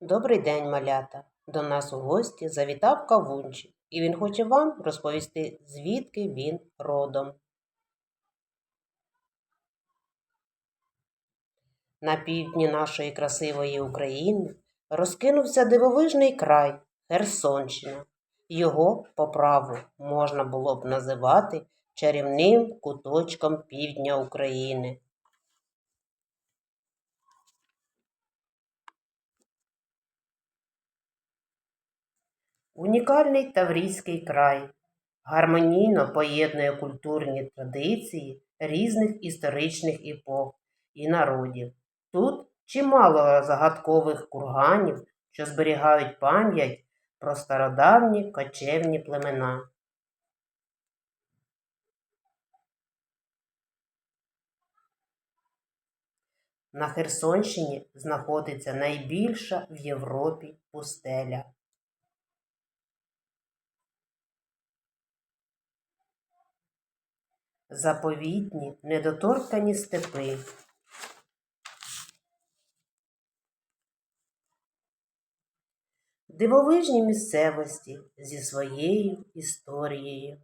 Добрий день, малята! До нас у гості завітав кавунчик, і він хоче вам розповісти, звідки він родом. На півдні нашої красивої України розкинувся дивовижний край Херсонщина. Його по праву можна було б називати чарівним куточком півдня України. Унікальний Таврійський край гармонійно поєднує культурні традиції різних історичних епох і народів. Тут чимало загадкових курганів, що зберігають пам'ять про стародавні кочевні племена. На Херсонщині знаходиться найбільша в Європі пустеля. Заповітні недоторкані степи. Дивовижні місцевості зі своєю історією.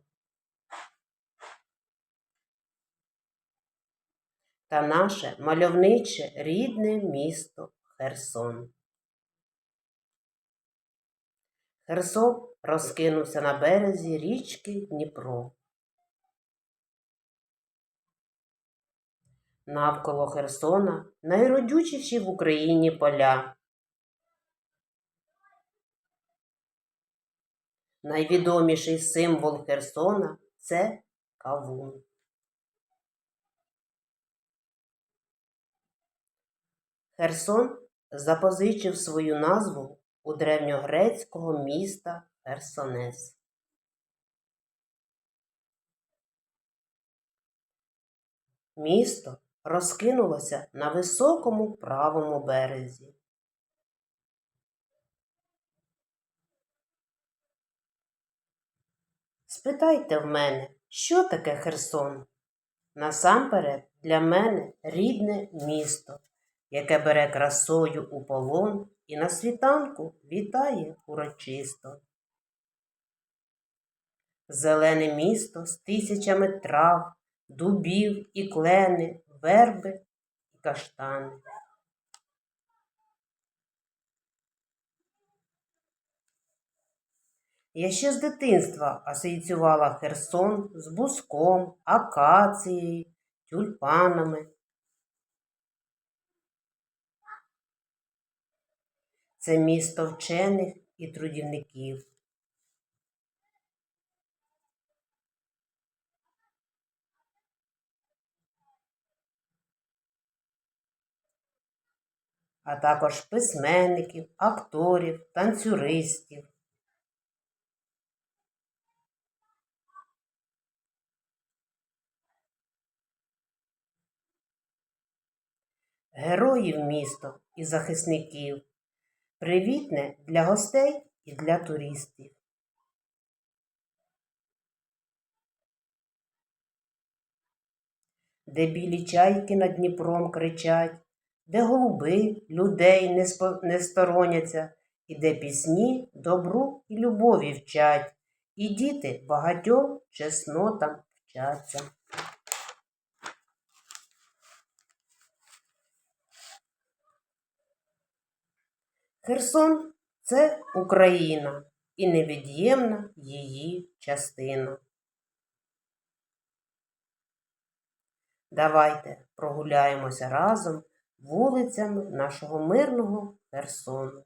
Та наше мальовниче рідне місто Херсон. Херсон розкинувся на березі річки Дніпро. Навколо Херсона найродючіші в Україні поля. Найвідоміший символ Херсона це кавун. Херсон запозичив свою назву у древньогрецького міста Херсонес. Місто розкинулося на високому правому березі. Спитайте в мене, що таке Херсон? Насамперед для мене рідне місто, яке бере красою у полон і на світанку вітає урочисто. Зелене місто з тисячами трав, дубів і клени, верби і каштани. Я ще з дитинства асоціювала Херсон з буском, акацією, тюльпанами. Це місто вчених і трудівників. А також письменників, акторів, танцюристів. Героїв місто і захисників, привітне для гостей і для туристів. Де білі чайки над Дніпром кричать, де голуби людей не, стороняться, і де пісні добру і любові вчать, і діти багатьом чеснотам вчаться. Херсон це Україна і невід'ємна її частина. Давайте прогуляємося разом вулицями нашого мирного Херсону.